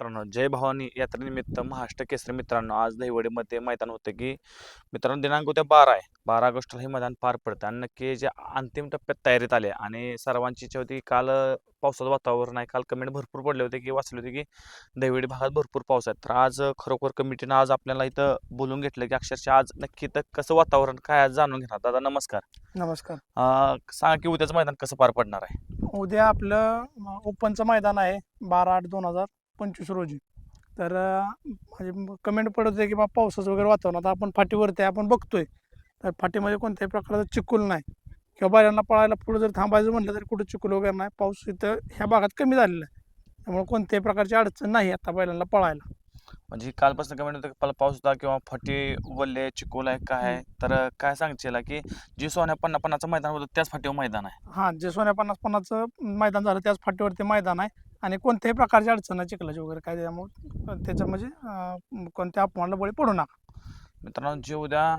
मित्रांनो जय भवानी यात्रेनिमित्त महाराष्ट्र केसरी मित्रांनो आज दहिवडीमध्ये मैदान होतं की मित्रांनो दिनांक उद्या बारा आहे. बारा ऑगस्टला हे मैदान पार पडतं आणि नक्की जे अंतिम टप्प्यात तयारीत आले आणि सर्वांची इच्छा होती काल पावसाचं वातावरण आहे. काल कमेंट भरपूर पडले होते की वाचले होते की दहिवडी भागात भरपूर पाऊस आहे. तर आज खरोखर कमिटीनं आज आपल्याला इथं बोलून घेतलं की अक्षरशः आज नक्की तर कसं वातावरण काय आहे जाणून घेणार? दादा नमस्कार. नमस्कार. सांगा की उद्याचं मैदान कसं पार पडणार आहे? उद्या आपलं ओपनचं मैदान आहे बारा आठ दोन हजार. पंचवीस रोजी. तर म्हणजे कमेंट पडत आहे की बा पावसाचं वगैरे वातावरण. आता आपण फाटीवरती आपण बघतोय. तर फाटीमध्ये कोणत्याही प्रकारचं चिखल नाही. किंवा बैलांना पळायला पुढे जर थांबायचं म्हटलं तरी कुठं चिखल वगैरे नाही. पाऊस इथं ह्या भागात कमी झालेला आहे. त्यामुळे कोणत्याही प्रकारची अडचण नाही आता बैलांना पळायला. म्हणजे कालपासून कमेंट होतं की पाऊस होता किंवा फटी वल्ले चिकोल आहे काय आहे? तर काय सांगशील की जी सोन्या पन्ना पन्नाचं मैदान होतं त्याच फाटीवर मैदान आहे. हां जे सोन्या पन्नास पन्नासचं मैदान झालं त्याच फाटीवरती मैदान आहे. आणि कोणत्याही प्रकारची अडचण चिखलाची वगैरे काय त्यामुळे त्याच्या म्हणजे कोणत्या अपमानाला बळी पडू नका. मित्रांनो जे उद्या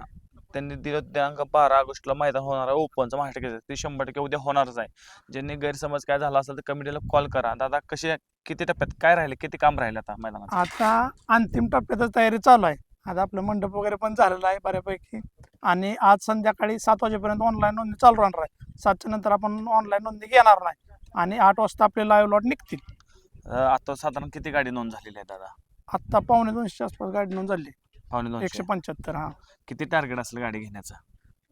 त्यांनी दिलं दिनांक बारा ऑगस्टला मैदान होणार आहे ओपनचं महाराष्ट्र केसरी ते शंभर टक्के उद्या होणारच आहे. ज्यांनी गैरसमज काय झाला असेल तर कमिटीला कॉल करा. दादा कसे किती टप्प्यात काय राहिले? किती काम राहिले आता मैदानात आता अंतिम टप्प्यातच तयारी चालू आहे. आता आपलं मंडप वगैरे पण झालेलं आहे बऱ्यापैकी. आणि आज संध्याकाळी सात वाजेपर्यंत ऑनलाईन नोंदणी चालू राहणार आहे. सातच्या नंतर आपण ऑनलाईन नोंदणी घेणार नाही. आणि आठ वाजता आपले लाईव्ह लॉट निघतील. आता साधारण किती गाडी नोंद झालेली आहे दादा? आत्ता पावणे दोनशे आसपास गाडी नोंद झाली. पावणे एकशे दोनशे पंच्याहत्तर हा. किती टार्गेट असेल गाडी घेण्याचं?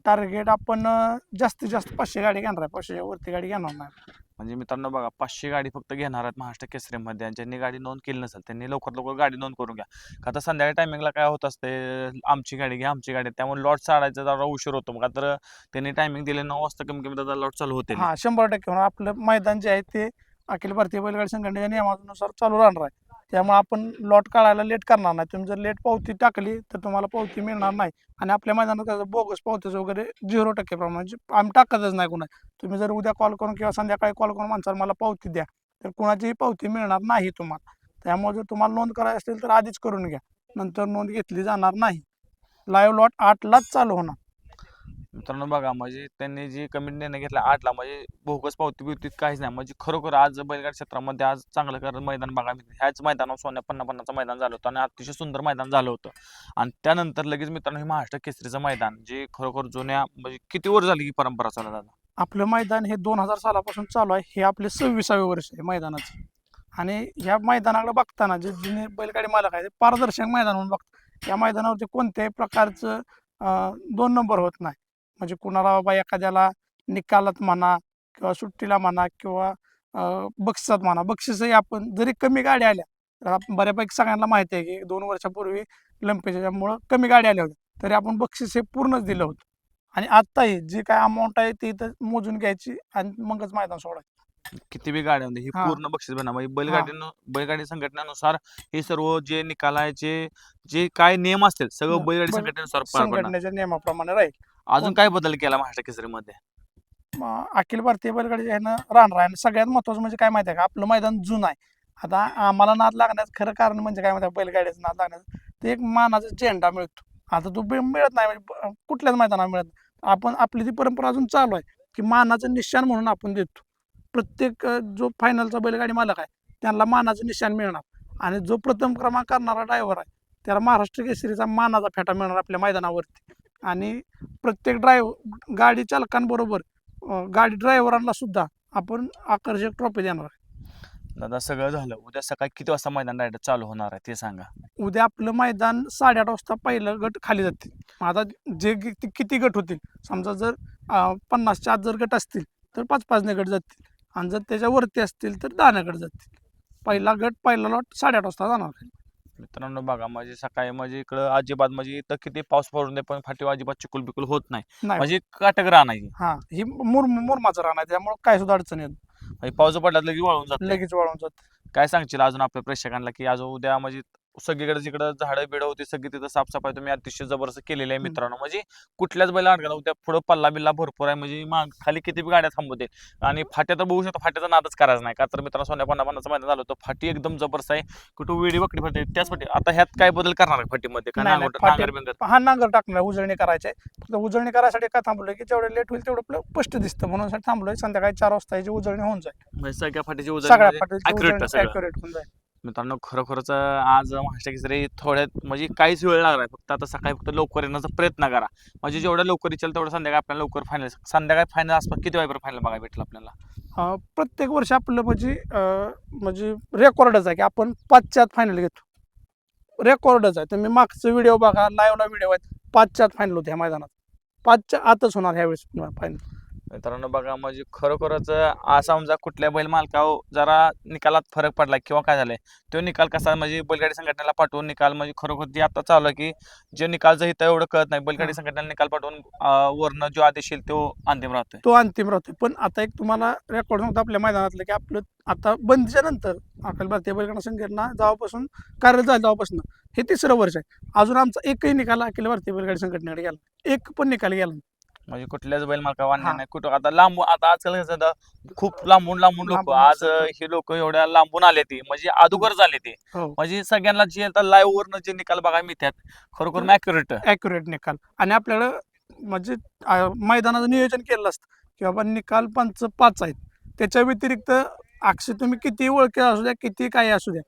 टार्गेट आपण अं, जास्तीत जास्त पाचशे गाडी घेणार आहे. पाचशेच्या वरती गाडी घेणार नाही. म्हणजे मित्रांनो बघा पाचशे गाडी फक्त घेणार आहेत महाराष्ट्र केसरीमध्ये आणि ज्यांनी गाडी नोंद केली नसेल त्यांनी लवकर लवकर गाडी नोंद करून घ्या. का तर संध्याकाळी टायमिंगला काय होत असते आमची गाडी घ्या आमची गाडी त्यामुळे लॉट चालायचा जरा उशीर होतो मग तर त्यांनी टायमिंग दिले नऊ वाजता कमी कमी दादा लॉट चालू होते. हा शंभर टक्के. होणार आपलं मैदान जे आहे ते अखिल भारतीय बैलगाडी संघटनेच्या नियमानुसार चालू राहणार आहे. त्यामुळे आपण लॉट काढायला लेट करणार नाही. तुम्ही जर लेट पावती टाकली तर तुम्हाला पावती मिळणार नाही. आणि आपल्या मैदानात कसं बोगस पावतीचं वगैरे झिरो टक्के प्रमाण म्हणजे आम्ही टाकतच नाही कुणा तुम्ही जर उद्या कॉल करून किंवा संध्याकाळी कॉल करून माणसाला मला पावती द्या तर कुणाचीही पावती मिळणार नाही तुम्हाला. त्यामुळे जर तुम्हाला नोंद करायची असेल तर आधीच करून घ्या. नंतर नोंद घेतली जाणार नाही. लाईव्ह लॉट आठलाच चालू होणार. मित्रांनो बघा म्हणजे त्यांनी जी कमी निर्णय घेतला आठला म्हणजे बोगस पावती बिवतीत काहीच नाही. म्हणजे खरोखर आज बैलगाड क्षेत्रामध्ये आज चांगलं कारण मैदान बघा ह्याच मैदानावर सोन्या पन्ना पन्नाचं मैदान झालं होतं आणि अतिशय सुंदर मैदान झालं होतं. आणि त्यानंतर लगेच मित्रांनो हे महाराष्ट्र केसरीचं मैदान जे खरोखर जुन्या म्हणजे किती वर झाली ही परंपरा चालत आता? आपलं मैदान हे दोन हजार सालापासून चालू आहे. हे आपले सव्वीसावे वर्ष आहे मैदानाचं. आणि ह्या मैदानाकडे बघताना जे जुने बैलगाडी मालक आहे ते पारदर्शक मैदान म्हणून बघतात. या मैदानावरती कोणत्याही प्रकारचं दोन नंबर होत नाही. म्हणजे कुणाला बाबा एखाद्याला निकालात म्हणा किंवा सुट्टीला म्हणा किंवा बक्षिसात म्हणा बक्षीसही आपण जरी कमी गाड्या आल्या तर आपण बऱ्यापैकी सगळ्यांना माहिती आहे की दोन वर्षापूर्वी लंपेच्यामुळं कमी गाड्या आल्या होत्या तरी आपण बक्षीस हे पूर्णच दिलं होतं. आणि आत्ताही जी काय अमाऊंट आहे ती इथं मोजून घ्यायची आणि मगच मैदान सोडायचं. किती बी गाड्या ही. पूर्ण बक्षीस बनवा बैलगाडी बैलगाडी संघटनेनुसार हे सर्व जे निकाल आहे जे काय नियम असतील सगळं बैलगाडी बैल- संघटनेनुसार संघटनेच्या नियमाप्रमाणे राहील. अजून काय बदल केला महाराष्ट्र केसरीमध्ये? म, अखिल भारतीय बैलगाडी ह्यानं राहणार आहे आणि सगळ्यात महत्वाचं म्हणजे काय माहिती आहे का? आपलं मैदान जुनं आहे. आता आम्हाला नाद लागण्याचं खरं कारण म्हणजे काय माहिती आहे बैलगाडीचं नाद लागण्याचं. ते एक मानाचा झेंडा मिळतो. आता तो बे- मिळत नाही म्हणजे ब- कुठल्याच मैदानात मिळत नाही. आपण आपली ती परंपरा अजून चालू आहे की मानाचं निशाण म्हणून आपण देतो. प्रत्येक अ, जो फायनलचा बैलगाडी मालक आहे त्यांना मानाचं निशाण मिळणार. आणि जो प्रथम क्रमांक करणारा ड्रायव्हर आहे त्याला महाराष्ट्र केसरीचा मानाचा फेटा मिळणार आपल्या मैदानावरती. आणि प्रत्येक ड्रायव्ह गाडी चालकांबरोबर गाडी ड्रायव्हरांना सुद्धा आपण आकर्षक ट्रॉफी देणार आहे. दादा सगळं झालं. उद्या सकाळी किती वाजता मैदान डायरेक्ट चालू होणार आहे ते सांगा. उद्या आपलं मैदान साडेआठ वाजता पहिलं गट खाली जातील. आता जे किती गट होतील? समजा जर अ, पन्नासच्या आत जर गट असतील तर पाच पाचने गट जातील. आणि जर त्याच्यावरती असतील तर दहाने गट जातील. पहिला गट पहिला लॉट साडेआठ वाजता जाणार खाली. मित्रांनो बघा म्हणजे सकाळी म्हणजे इकडं अजिबात म्हणजे इथं किती पाऊस पडून दे पण फाटी अजिबात चिकुल बिकुल होत नाही. नाही. म्हणजे काटक राहणार हा ही मुर मुरमाचं राहणार त्यामुळे काय सुद्धा अडचण येत म्हणजे पाऊस पडला लगेच वाळून जात. लगेच वाळून जात. काय सांगशील अजून आपल्या प्रेक्षकांना की अजून उद्या म्हणजे सगळीकडे जिकडं झाडं बिडं होती सगळी तिथं साफसफाई तुम्ही अतिशय जबरदस्त केलेली आहे. मित्रांनो. म्हणजे कुठल्याच बैला अडकला उद्या पुढं पल्ला बिल्ला भरपूर आहे. म्हणजे माग खाली किती बी गाड्या थांबवते आणि फाट्या तर बघू शकतो फाट्याचा नादच करायचा नाही. का तर मित्रांनो सोन्या पन्ना पन्नाचं मैदान झालं होतं. फाटी एकदम जबरदस्त आहे. कुठं वेडी वकडी फाटी. त्याच फाटी आता ह्यात काय बदल करणार आहे फाटीमध्ये? का नाही, नांगर- फाटी- नांगर बिंगर? हा नांगर टाकणार उजळणी करायचे फक्त उजळणी करायसाठी काय थांबलोय की जेवढं लेट होईल तेवढं आपलं स्पष्ट दिसतं. म्हणून साठी थांबलोय. संध्याकाळी चार वाजता याची उजळणी होऊन जाईल. म्हणजे सगळ्या फाटीची सगळ्या उजळणी accurate होऊन जाईल. मित्रांनो खरोखरच आज महाराष्ट्र केसरी थोड्यात म्हणजे काहीच वेळ लागला आहे फक्त आता सकाळी फक्त लवकर येण्याचा प्रयत्न करा. म्हणजे जेवढं लवकर येईल तेवढं संध्याकाळी आपल्याला लवकर फायनल संध्याकाळी फायनल आसपास किती वाजेपर्यंत फायनल बघायला भेटेल आपल्याला? प्रत्येक वर्ष आपलं म्हणजे म्हणजे रेकॉर्डच आहे की आपण पाचच्यात फायनल घेतो. रेकॉर्डच आहे. तुम्ही मागचं व्हिडिओ बघा लाईव्हला व्हिडिओ आहेत. पाचच्यात फायनल होते ह्या मैदानात. पाचच्या आतच होणार ह्यावेळेस फायनल मित्रांनो बघा म्हणजे खरोखरच आज समजा कुठल्या बैल मालकावर जरा निकालात फरक पडला किंवा काय झालंय? तो निकाल कसा म्हणजे बैलगाडी संघटनेला पाठवून निकाल म्हणजे खरोखर जे आता चालू आहे की जे निकाल जर इथं एवढं कळत नाही. बैलगाडी हा. संघटनेला निकाल पाठवून वरनं जो आदेश येईल तो अंतिम राहतोय. तो अंतिम राहतो पण आता एक तुम्हाला रेकॉर्ड सांगतो आपल्या मैदानातलं की आपलं आता बंदीच्या नंतर अखिल भारतीय बैलगाडा संघटना जेव्हापासून कार्यरत झालं तेव्हापासून हे तिसरं वर्ष आहे. अजून आमचा एकही निकाल अखिल भारतीय बैलगाडी संघटनेकडे गेला एक पण निकाल गेला. म्हणजे कुठल्याच बैल मालका वाढणार हा. नाही. कुठं आता लांबून आता आजकाल कसं झालं, खूप लांबून लांबून लोक लांबून आज असतात. हे लोक एवढ्या लांबून आले ते म्हणजे अदुगर झाले ते. हो. म्हणजे सगळ्यांना जे आता लाईव्ह वरनं जे निकाल बघायला मिळतात खरोखर अॅक्युरेट ॲक्युरेट निकाल. आणि आपल्याला म्हणजे अं, मैदानाचं नियोजन केलं असतं की बाबा निकाल पंच पाच आहेत. त्याच्या व्यतिरिक्त अक्षय तुम्ही किती ओळखी असू द्या किती काही असू द्या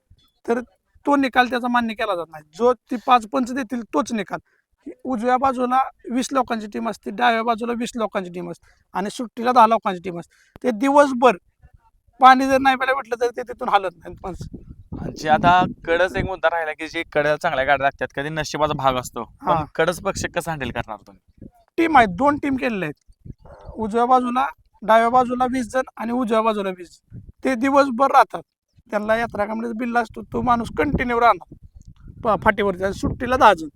तर तो निकाल त्याचा मान्य केला जात नाही. जो ती पाच पंच देतील तोच निकाल. उजव्या बाजूला वीस लोकांची टीम असते डाव्या बाजूला वीस लोकांची टीम असते आणि सुट्टीला दहा लोकांची टीम असते. ते दिवसभर पाणी जर नाही प्यायला भेटलं तर ते तिथून हालत नाही पंच जे आता कडच एक मुद्दा राहिला की जे कड्याला चांगल्या गाड्या लागतात कधी नशिबाचा भाग असतो पण हा. कडच पक्ष कसं हँडल करणार तुम्ही? टीम आहेत दोन टीम केलेल्या आहेत. उजव्या बाजूला डाव्या बाजूला वीस जण आणि उजव्या बाजूला वीस. जण ते दिवसभर राहतात. त्यांना यात्रा कामडीचा बिल असतो तो माणूस कंटिन्यू राहणार. प- फाटीवरती आणि सुट्टीला दहा जण.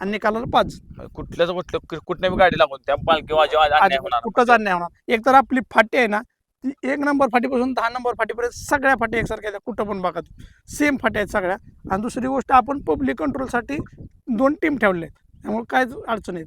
आणि निकालाला पाच. कुठल्याच कुठल्या कुठल्या गाडी लागून त्या पालखी अन्याय अजिबात होणार. कुठंच अन्याय होणार एक तर आपली फाटी आहे ना ती एक नंबर फाटीपासून दहा नंबर फाटीपर्यंत सगळ्या फाटी एकसारख्या आहेत. कुठं पण बघा सेम फाट्या आहेत सगळ्या. आणि दुसरी गोष्ट आपण पब्लिक कंट्रोलसाठी दोन टीम ठेवल्या आहेत. त्यामुळे काहीच अडचण येत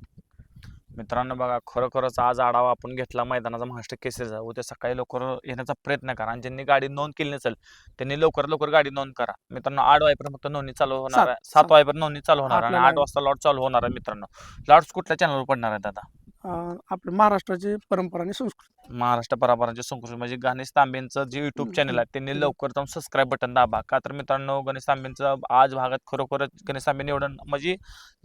मित्रांनो बघा खरोखरच आज आढावा आपण घेतला मैदानाचा महाराष्ट्र केसरीचा. उद्या सकाळी लवकर येण्याचा प्रयत्न करा आणि ज्यांनी गाडी नोंद केली नसेल त्यांनी लवकर लवकर गाडी नोंद करा. मित्रांनो आठ वाजेपर्यंत फक्त नोंदणी चालू होणार आहे. सात. वाजेपर्यंत नोंदणी चालू होणार आहे आणि आठ वाजता लॉट चालू होणार आहे मित्रांनो. लॉट्स कुठल्या चॅनलवर पडणार आहेत आता आपल्या महाराष्ट्राची परंपरा आणि संस्कृती. महाराष्ट्र पराभरांची संस्कृती म्हणजे गणेश तांबेंचं जे युट्यूब चॅनल आहे त्यांनी. लवकर जाऊन सबस्क्राईब बटन दाबा. का तर मित्रांनो गणेश तांबेंचं आज भागात खरोखरच गणेश तांबेने एवढं म्हणजे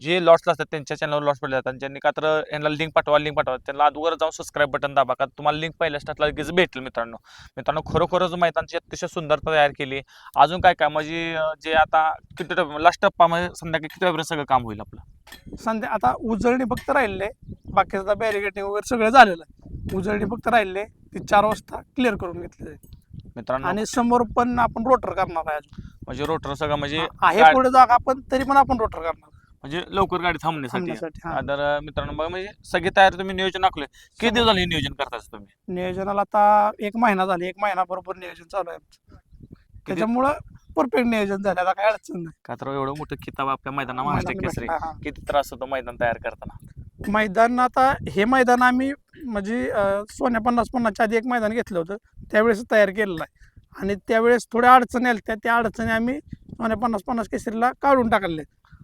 जे लॉट्स असतात त्यांच्या चॅनलवर लॉट्स पडले जातात. ज्यांनी का तर यांना लिंक पाठवा लिंक पाठवा त्यांना अगोदर जाऊन सबस्क्राईब बटन दाबा. का तुम्हाला लिंक पहिल्या स्टार्टला लगेच भेटेल मित्रांनो. मित्रांनो खरोखरच मैदानची अतिशय सुंदरता तयार केली. अजून काय काय? म्हणजे जे आता किती लास्ट टप्पा म्हणजे संध्याकाळी किती वेळपर्यंत सगळं काम होईल आपलं? संध्या आता उजळणी फक्त राहिलेले बाकीचं आता बॅरिगेटिंग वगैरे सगळं झालेलं आहे. उजळणी फक्त राहिले ते चार वाजता क्लिअर करून घेतले जाईल. मित्रांनो. आणि समोर पण आपण रोटर करणार आहे अजून. म्हणजे रोटर सगळं म्हणजे आहे पुढे जागा पण तरी पण आपण रोटर करणार. म्हणजे लवकर गाडी थांबण्यासाठी. थांबण्यासाठी हा. तर अं, मित्रांनो बघा म्हणजे सगळी तयारी तुम्ही नियोजन आखलंय किती दिवस झाले हे नियोजन करताय तुम्ही? नियोजनाला आता एक महिना झाला एक महिना बरोबर नियोजन चालू आहे आमचं. त्याच्यामुळं परफेक्ट नियोजन झालं आता काय अडचण नाही. का तर एवढं मोठं किताब आपल्या मैदाना महाराष्ट्र मैदान केसरी. भेटलं, हा, किती त्रास होतो मैदान तयार करताना. मैदान आता हे मैदान आम्ही म्हणजे सोन्या पन्नास पन्नासच्या आधी एक मैदान घेतलं होतं. त्यावेळेस तयार केलेलं आहे. आणि त्यावेळेस थोड्या अडचणी आल्या त्या त्या अडचणी आम्ही सोन्या पन्नास पन्नास केसरीला काढून टाकले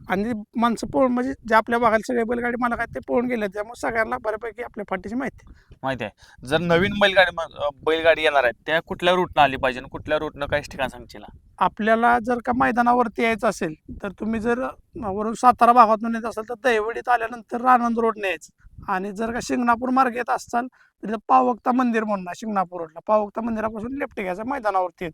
आणि माणसं पळून म्हणजे जे आपल्या भागात सगळे बैलगाडी मला काय ते पळून गेले त्यामुळे सगळ्यांना बऱ्यापैकी आपल्या फाटीची माहिती माहिती आहे. जर नवीन बैलगाडी म- बैलगाडी येणार आहे त्या कुठल्या रूटनं आली पाहिजे कुठल्या रूटनं काही ठिकाण सांगशील? आपल्याला जर का मैदानावरती यायचं असेल तर तुम्ही जर वरून सातारा भागातून येत असाल तर दहिवडीत आल्यानंतर रानंद रोडने यायचं. आणि जर का शिंगणापूर मार्ग येत असाल तर पावक्ता मंदिर म्हणून शिंगणापूर रोडला. पावक्ता मंदिरापासून लेफ्ट घ्यायचं मैदानावरती येत.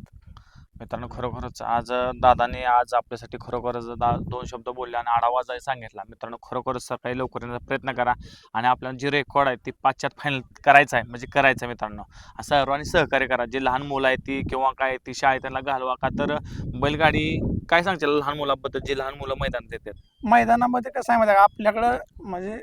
मित्रांनो खरोखरच आज दादाने आज आपल्यासाठी खरोखरच दा दोन शब्द बोलले आणि आढावा जाय सांगितला मित्रांनो खरोखरच सकाळी लवकर येण्याचा प्रयत्न करा आणि आपल्याला जी रेकॉर्ड आहे ती पाचच्यात फायनल करायचं आहे म्हणजे करायचं आहे मित्रांनो. सर्वांनी सहकार्य करा. जे लहान मुलं आहेत ती किंवा काय ती शाळेत त्यांना घालवा का तर बैलगाडी काय सांगशील लहान मुलाबद्दल? जे लहान मुलं मैदान देतात मैदानामध्ये कसं आहे माहिती आहे का? आपल्याकडं म्हणजे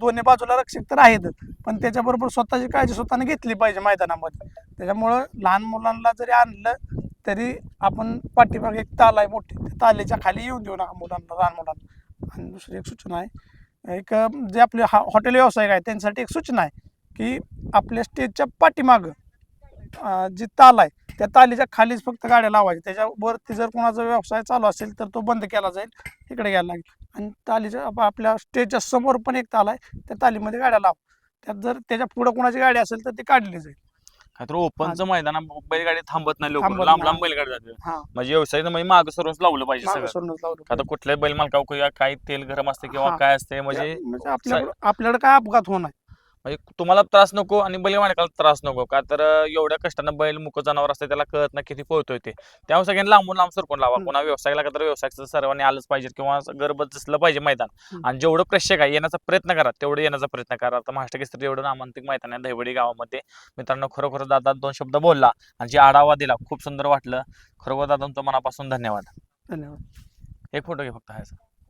दोन्ही बाजूला रक्षक तर आहेतच पण त्याच्याबरोबर स्वतःची काळजी स्वतःने घेतली पाहिजे मैदानामध्ये. त्याच्यामुळं लहान मुलांना जरी आणलं तरी आपण पाठीमागे एक ताल आहे मोठी. त्या तालेच्या खाली येऊन देऊ नका मुलांना लहान मुलांना. आणि दुसरी एक सूचना आहे. एक जे आपले हा हॉटेल व्यावसायिक आहे त्यांच्यासाठी एक सूचना आहे की आपल्या स्टेजच्या पाठीमागं जी ताल आहे त्या तालीच्या खालीच फक्त गाड्या लावायच्या. त्याच्यावरती जर कोणाचा व्यवसाय चालू असेल तर तो बंद केला जाईल इकडे घ्यायला लागेल. आणि तालीच्या आप- आपल्या स्टेजच्या समोर पण एक ताल आहे त्या तालीमध्ये गाड्या लाव. त्यात जर त्याच्या पुढं कोणाची गाडी असेल तर ती काढली जाईल. काय तर ओपनचं मैदान बैलगाडी थांबत नाही लोक थांबत लांब. लांब बैलगाडी जाते. हा. म्हणजे व्यवसाय म्हणजे मागं सरूनच लावलं पाहिजे मागं सगळं सोडूनच लावलं आता कुठल्याही बैल मालका काही तेल गरम असते किंवा हा. काय असते म्हणजे म्हणजे आपल्याकडे आपल्याकडे काय अपघात होणार? म्हणजे तुम्हाला त्रास नको आणि बैल मालकाला त्रास नको. का तर एवढ्या कष्टानं बैल मुक जनावर असते त्याला कळत नाही किती पोहतोय ते. त्यामुळे सगळ्यांनी लांबून लांब सरकून लावा. पुन्हा व्यवसायाला का तर व्यवसायाचं सर्वांनी आलंच पाहिजे किंवा गर्भ दिसलं पाहिजे मैदान. आणि जेवढं प्रेक्षक आहे येण्याचा प्रयत्न करा. तेवढं येण्याचा प्रयत्न करा. आता महाराष्ट्र केसरी एवढं नामांतिक मैदान आहे दहिवडी गावामध्ये. मित्रांनो खरोखर दादा दोन शब्द बोलला आणि जे आढावा दिला खूप सुंदर वाटलं. खरोखर दादा तुमचं मनापासून धन्यवाद. धन्यवाद. एक फोटो घे फक्त हायचा